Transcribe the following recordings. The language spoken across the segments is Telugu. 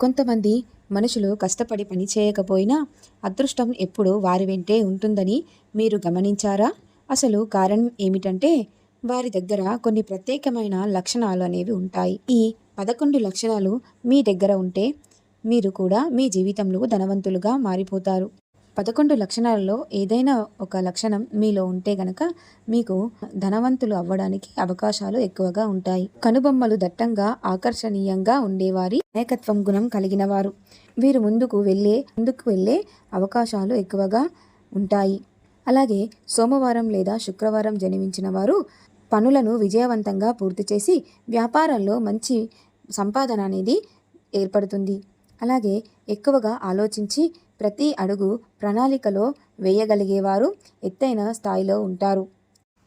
కొంతమంది మనుషులు కష్టపడి పని చేయకపోయినా అదృష్టం ఎప్పుడూ వారి వెంటే ఉంటుందని మీరు గమనించారా? అసలు కారణం ఏమిటంటే వారి దగ్గర కొన్ని ప్రత్యేకమైన లక్షణాలు అనేవి ఉంటాయి. ఈ పదకొండు లక్షణాలు మీ దగ్గర ఉంటే మీరు కూడా మీ జీవితంలో ధనవంతులుగా మారిపోతారు. పదకొండు లక్షణాలలో ఏదైనా ఒక లక్షణం మీలో ఉంటే గనక మీకు ధనవంతులు అవ్వడానికి అవకాశాలు ఎక్కువగా ఉంటాయి. కనుబొమ్మలు దట్టంగా ఆకర్షణీయంగా ఉండేవారి నాయకత్వం గుణం కలిగిన వారు వీరు ముందుకు వెళ్ళే ముందుకు వెళ్ళే అవకాశాలు ఎక్కువగా ఉంటాయి. అలాగే సోమవారం లేదా శుక్రవారం జన్మించిన వారు పనులను విజయవంతంగా పూర్తి చేసి వ్యాపారంలో మంచి సంపాదన అనేది ఏర్పడుతుంది. అలాగే ఎక్కువగా ఆలోచించి ప్రతి అడుగు ప్రణాళికలో వేయగలిగేవారు ఎత్తైన స్థాయిలో ఉంటారు.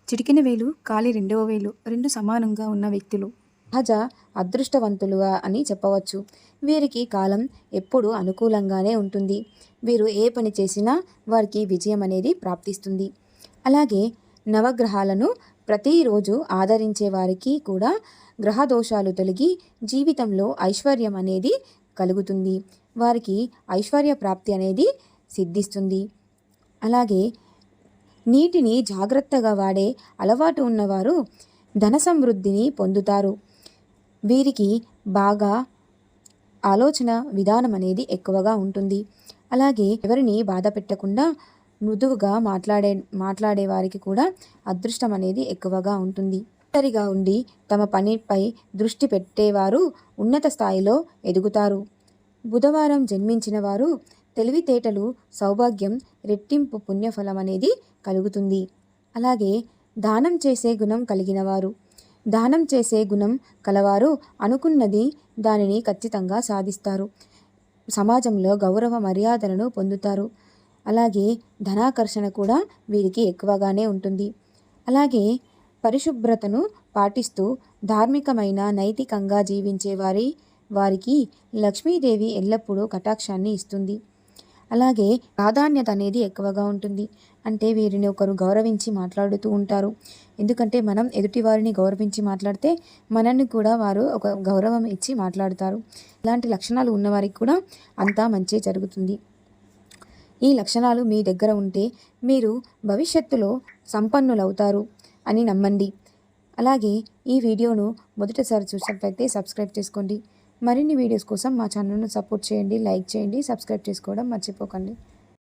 చిటికిన వేలు కాలి రెండవ వేలు రెండు సమానంగా ఉన్న వ్యక్తులు. సహజ అదృష్టవంతులుగా అని చెప్పవచ్చు. వీరికి కాలం ఎప్పుడూ అనుకూలంగానే ఉంటుంది. వీరు ఏ పని చేసినా వారికి విజయం అనేది ప్రాప్తిస్తుంది. అలాగే నవగ్రహాలను ప్రతిరోజు ఆదరించే వారికి కూడా గ్రహ దోషాలు తొలగి జీవితంలో ఐశ్వర్యం అనేది కలుగుతుంది. వారికి ఐశ్వర్య ప్రాప్తి అనేది సిద్ధిస్తుంది. అలాగే నీటిని జాగ్రత్తగా వాడే అలవాటు ఉన్నవారు ధన సమృద్ధిని పొందుతారు. వీరికి బాగా ఆలోచన విధానం అనేది ఎక్కువగా ఉంటుంది. అలాగే ఎవరిని బాధ పెట్టకుండా మృదువుగా మాట్లాడే మాట్లాడే వారికి కూడా అదృష్టం అనేది ఎక్కువగా ఉంటుంది. ఒంటరిగా ఉండి తమ పనిపై దృష్టి పెట్టేవారు ఉన్నత స్థాయిలో ఎదుగుతారు. బుధవారం జన్మించిన వారు తెలివితేటలు సౌభాగ్యం రెట్టింపు పుణ్యఫలం అనేది కలుగుతుంది. అలాగే దానం చేసే గుణం కలిగినవారు. దానం చేసే గుణం కలవారు అనుకున్నది దానిని ఖచ్చితంగా సాధిస్తారు. సమాజంలో గౌరవ మర్యాదలను పొందుతారు. అలాగే ధనాకర్షణ కూడా వీరికి ఎక్కువగానే ఉంటుంది. అలాగే పరిశుభ్రతను పాటిస్తూ ధార్మికమైన నైతికంగా జీవించే వారి వారికి లక్ష్మీదేవి ఎల్లప్పుడూ కటాక్షాన్ని ఇస్తుంది. అలాగే ప్రాధాన్యత అనేది ఎక్కువగా ఉంటుంది. అంటే వీరిని ఒకరు గౌరవించి మాట్లాడుతూ ఉంటారు. ఎందుకంటే మనం ఎదుటి వారిని గౌరవించి మాట్లాడితే మనల్ని కూడా వారు ఒక గౌరవం ఇచ్చి మాట్లాడతారు. ఇలాంటి లక్షణాలు ఉన్నవారికి కూడా అంతా మంచి జరుగుతుంది. ఈ లక్షణాలు మీ దగ్గర ఉంటే మీరు భవిష్యత్తులో సంపన్నులవుతారు అని నమ్మండి. అలాగే ఈ వీడియోను మొదటిసారి చూసినట్లయితే సబ్స్క్రైబ్ చేసుకోండి. మరిన్ని వీడియోస్ కోసం మా ఛానల్ను సపోర్ట్ చేయండి లైక్ చేయండి సబ్స్క్రైబ్ చేసుకోవడం మర్చిపోకండి.